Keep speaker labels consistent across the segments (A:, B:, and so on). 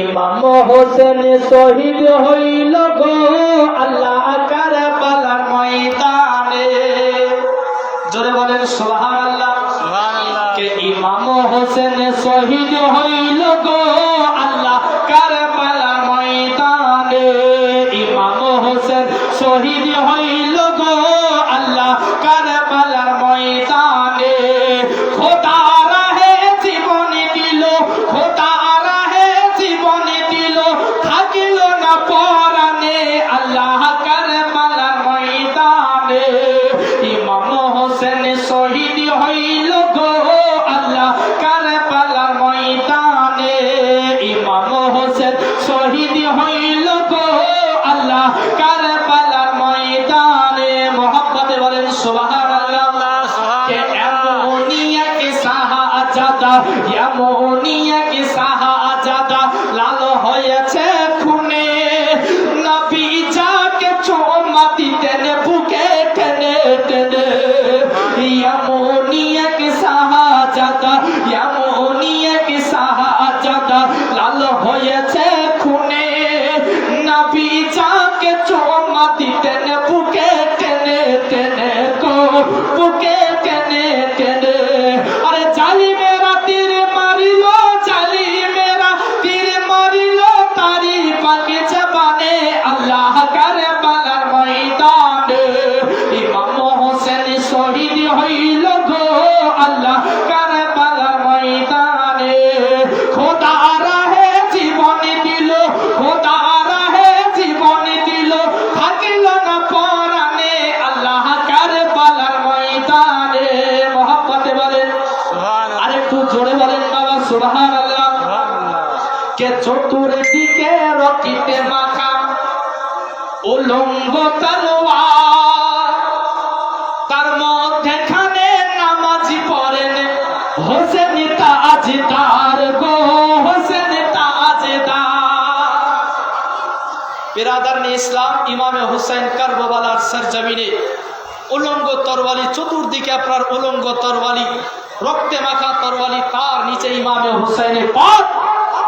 A: ইমাম হোসেন শহীদ হইল গো আল্লাহ কারবালার ময়দানে। জোরে বলেন সুবহানাল্লাহ। কে ইমাম হোসেন শহীদ হইল গো আল্লাহ কারবালার ময়দানে। ইমাম হোসেন শহীদ হইল শহীদ হইল গো আল্লাহ কারবালার কে চতুর্দিকে রকিতে মাখা উলঙ্গ তলোয়ার। তার মধ্যেখানে নামাজি পড়েন, হোসেন তাজদার গো, হোসেন তাজদার। বিরাদার ইসলাম, ইমামে হুসাইন কারবালার সরজমিনে উলঙ্গ তরওয়ালি, চতুর্দিকে আপনার উলঙ্গ তরওয়ালি, রক্তে মাখা তরওয়ালি, তার নিচে ইমামে হুসাইনের পর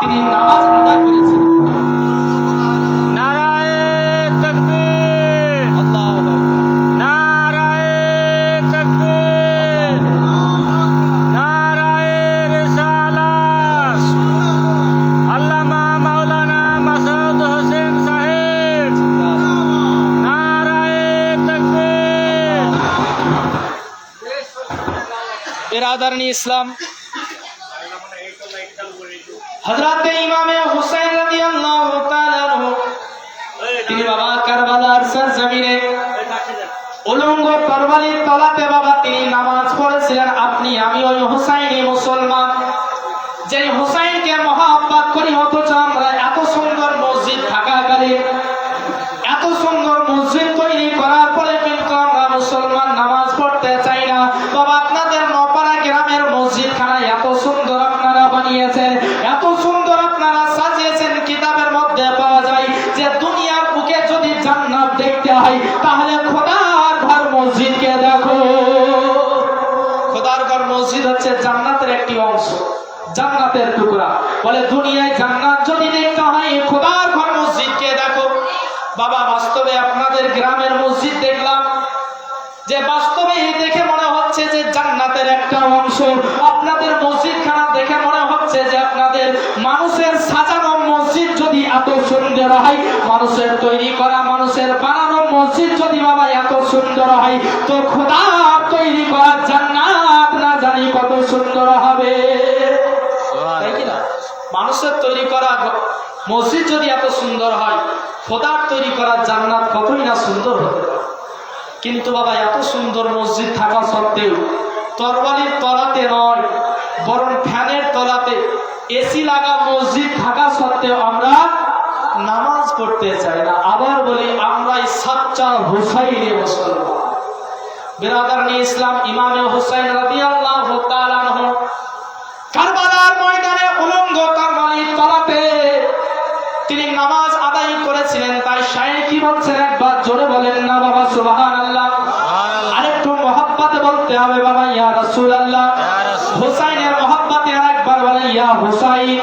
A: তিনি নামাজ আদায় করেছেন।
B: নারায়ে তাকবীর।
A: হযরতে ইমামে হুসাইন রাদিয়াল্লাহু তাআলা তিনি বাবা কারবালার সরজমিনে উলঙ্গ তরবারির তলাতে বাবা তিনি নামাজ পড়েছিলেন। আপনি, আমি ওই হুসাইনি মুসলমান। যে হুসাইনকে মহাব্বাত করি, অথচ আমরা এত সুন্দর অংশ জান্নাতের টুকরা। বলে, দুনিয়ায় জান্নাত যদি দেখতে হয় খোদার ঘর মসজিদকে দেখো? বাবা, বাস্তবে আপনাদের গ্রামের মসজিদ দেখলাম। যে বাস্তবে দেখে মনে হচ্ছে যে জান্নাতের একটা অংশ। আপনাদের মসজিদ খানা দেখে মনে হচ্ছে যে আপনাদের মানুষের সাজানো মসজিদ যদি এত সুন্দর হয়, মানুষের তৈরি করা, মানুষের বানানো মসজিদ যদি বাবা এত সুন্দর হয়, তো খোদা তৈরি করা জান্নাত জানি কত সুন্দর হবে। তাই কি না মানুষের তৈরি করা মসজিদ যদি এত সুন্দর হয় খোদার তৈরি করা জান্নাত কতই না সুন্দর হতে কিন্তু বাবা এত সুন্দর মসজিদ থাকা সত্ত্বেও তরবারির তলাতে নয় বরং ফ্যানের তলাতে এসি লাগা মসজিদ থাকা সত্ত্বেও আমরা নামাজ পড়তে চাই না। আবার বলি আমরাই সাচ্চা হুসাইনে মুসলমান। বিরাদারনি ইসলাম ইমামে হুসাইন রাদিয়াল্লাহু তাআলা আনহু। কারবালার ময়দানে উলঙ্গ তলাতে তিনি নামাজ আদায় করেছিলেন তাই কি বলছেন একবার জোরে বলেন না বাবা সুবহানাল্লাহ। আরেকটু মহব্বতে বলতে হবে বাবা ইয়া রাসূলুল্লাহ। হুসাইনের মহব্বতে আরেকবার বলেন ইয়া হুসাইন।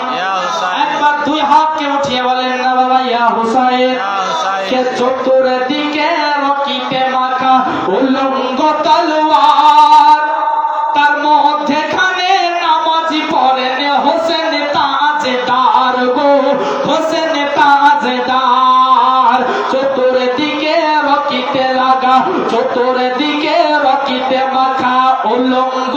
A: একবার দুই হাতকে উঠিয়ে বলেন না বাবা ইয়া হুসাইন। কে চতুর দিকে রকিতে উলঙ্গ তলোয়ার তার মধ্যে মধ্যেখানে নামাজ পড়েন হোসেন তাজেদার গো, হোসেন তাজেদার। চতুর্দিকে রকিতে লাগা, চতুর্দিকে রকিতে মাথা উলঙ্গ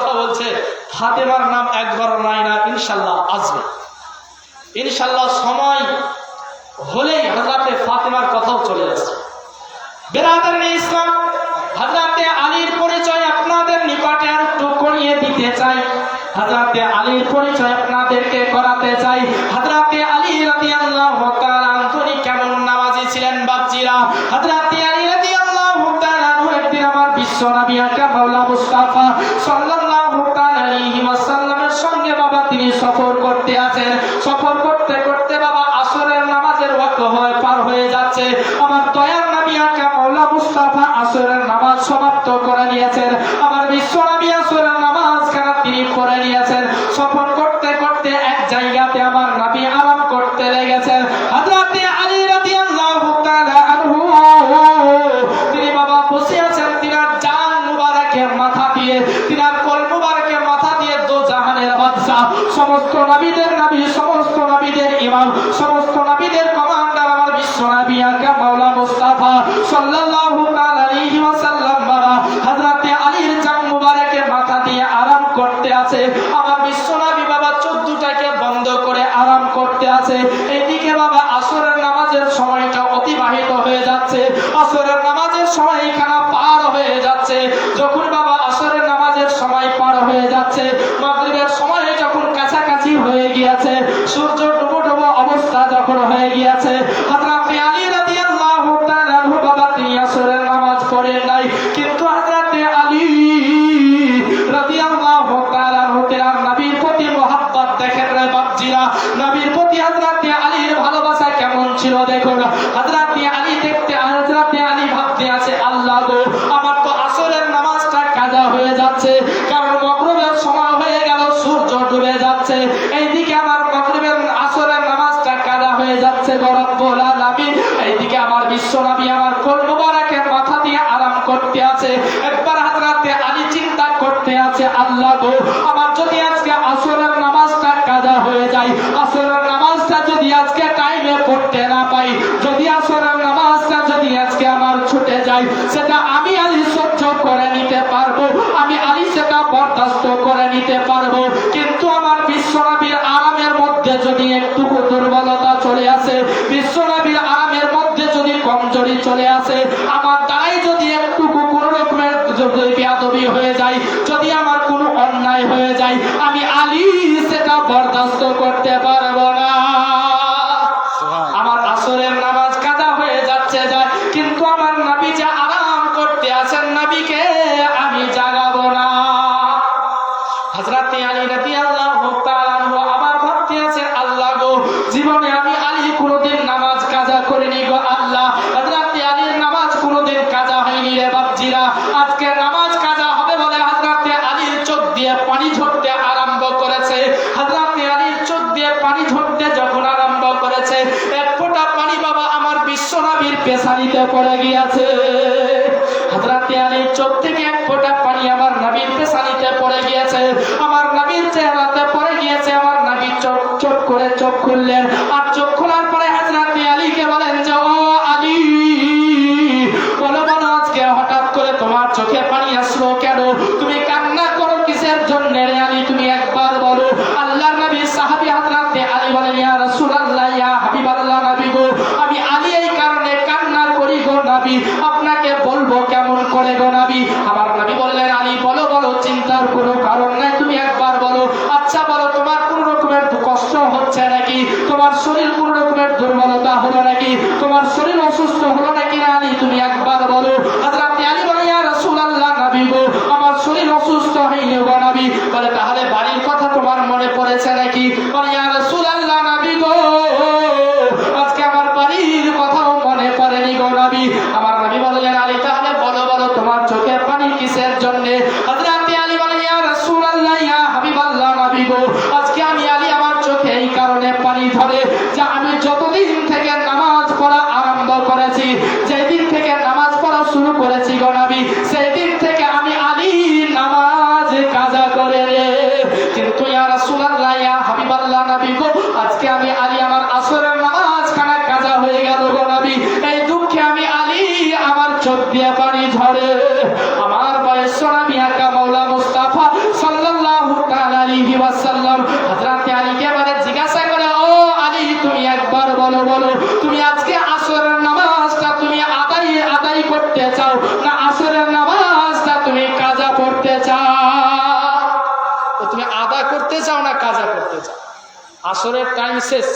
A: কথা বলছে, ফাতেমার নাম একবার নাই না, ইনশাল্লাহ আসবে। ইনশাল্লাহ সময় হলেই হাজরাতে ফাতেমার কথাও চলে আসছে বেরাদের ইসলাম হাজরাতে আলীর পরিচয় আপনাদের নিকটে আর একটু কমিয়ে দিতে চাই। হাজরাতে আলীর পরিচয় আপনাদেরকে করাতে চাই। হাজরাতে আলী রাতে আল্লাহ তিনি কেমন নামাজি ছিলেন বাপজিরা? হাজরাতে আলী আছে। আমার বিশ্বনাথী বাবা চোদ্দটাকে বন্ধ করে আরাম করতে আছে। এদিকে বাবা আসরের নামাজের সময়টা অতিবাহিত হয়ে যাচ্ছে। আসরের নামাজের সময় এখানে পার হয়ে যাচ্ছে। যখন বাবা আসরের নামাজের সময় পার হয়ে যাচ্ছে, মাগরিবের সময় যখন কাছাকাছি হয়ে গিয়েছে, সূর্য ডুবো ডুবো অবস্থা যখন হয়ে গিয়েছে আপনার আলী রাতিয়াল বাবা তিনি আসরের নামাজ পড়েন নাই। এইদিকে আমার বিশ্ব নবী আমার কোল মাথা দিয়ে আরাম করতে আছে। একবার হাজরাতে আলী চিন্তা করতে আছে, আল্লাহ গো, আমার যদি আজকে আসরের নামাজটা কাজা হয়ে যায়, আসরের আমার ছুটে সেটা আমি আলী করে নিতে পারব, আমি আলী সেটা বরদাস্ত করে নিতে পারব। কিন্তু আমার বিশ্বনবীর আরামের মধ্যে যদি একটু আমার পেশানিতে পেছানিতে পড়ে গিয়েছে। হাজরাতে আলীর চোখ থেকে এক ফোঁটা পানি আমার নবীর পেছানিতে পড়ে গিয়েছে। আমার নবীর চেহারাতে পড়ে গিয়েছে, আমার নবী চোখ চোখ করে চোখ খুললেন। আর চোখ খোলার করেছি যেই দিন থেকে নামাজ পড়া শুরু করেছি গো নবী সেই দিন থেকে আমি আলী নামাজ কাজা করে রে। কিন্তু ইয়া রাসূলুল্লাহ, ইয়া হাবিবাল্লাহ নবী গো, আজকে আমি আলী আমার আসরের নামাজ খানা কাজা হয়ে গেল গো নবী। এই দুঃখে আমি আলী আমার চোখ দিয়ে পানি ঝরে। আমার বয়স আমি একা মাওলা মুস্তাফা সাল্লাল্লাহু আলাইহি ওয়াসাল্লাম। হযরত আলীকে বলে জিজ্ঞাসা করে, ও আলী, তুমি একবার বলো বলো, তুমি আজকে আসরের আদায় করতে চাও? না আসরের নামাজটা তুমি কাজা পড়তে চাও? তুমি আদা করতে চাও না কাজা করতে চাও? আসরের টাইম শেষ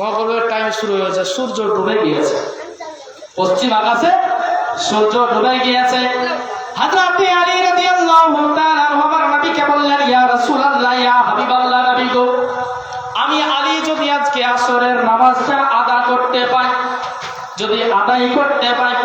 A: মগরের টাইম শুরু হয়েছে, সূর্য ডুবে গিয়েছে। পশ্চিম আকাশে সূর্য ডুবে গিয়েছে। হযরত আলী রাদিয়াল্লাহু তাআলা আমার নবীকে বললেন, ইয়া রাসূলুল্লাহ, ইয়া হাবিবাল্লাহ নবী গো, আমি আলী যদি আজকে আসরের নামাজটা আদা করতে পাই, যদি আদায় করতে পাই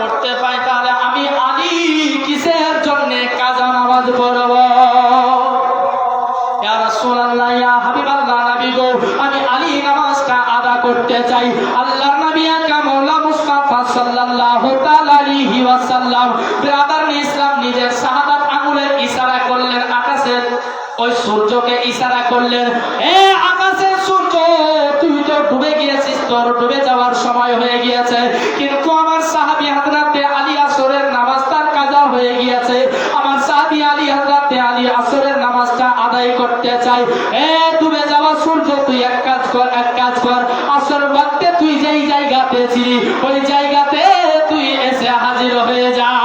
A: করতে চাই। আল্লাহর নবী আকা মাওলা মুস্তাফা সাল্লাল্লাহু তাআলা আলাইহি ওয়াসাল্লাম ব্রাদার ইসলাম নিজের শাহাদাত আঙ্গুলের ইশারা করলেন আকাশের ওই সূর্যকে ইশারা করলেন, এ আকাশের সূর্য, তুই তো ডুবে গিয়েছিস, তোর ডুবে যাওয়ার সময় হয়ে গিয়েছে। কিন্তু আমার সাহাবী হযরতে আলী আসরের নামাজ তার কাজা হয়ে গিয়েছে। আমার সাহাবী আলী হযরতে আলী আসরের নামাজটা আদায় করতে চাই। ছিলি ওই জায়গাতে তুই এসে হাজির হয়ে যা।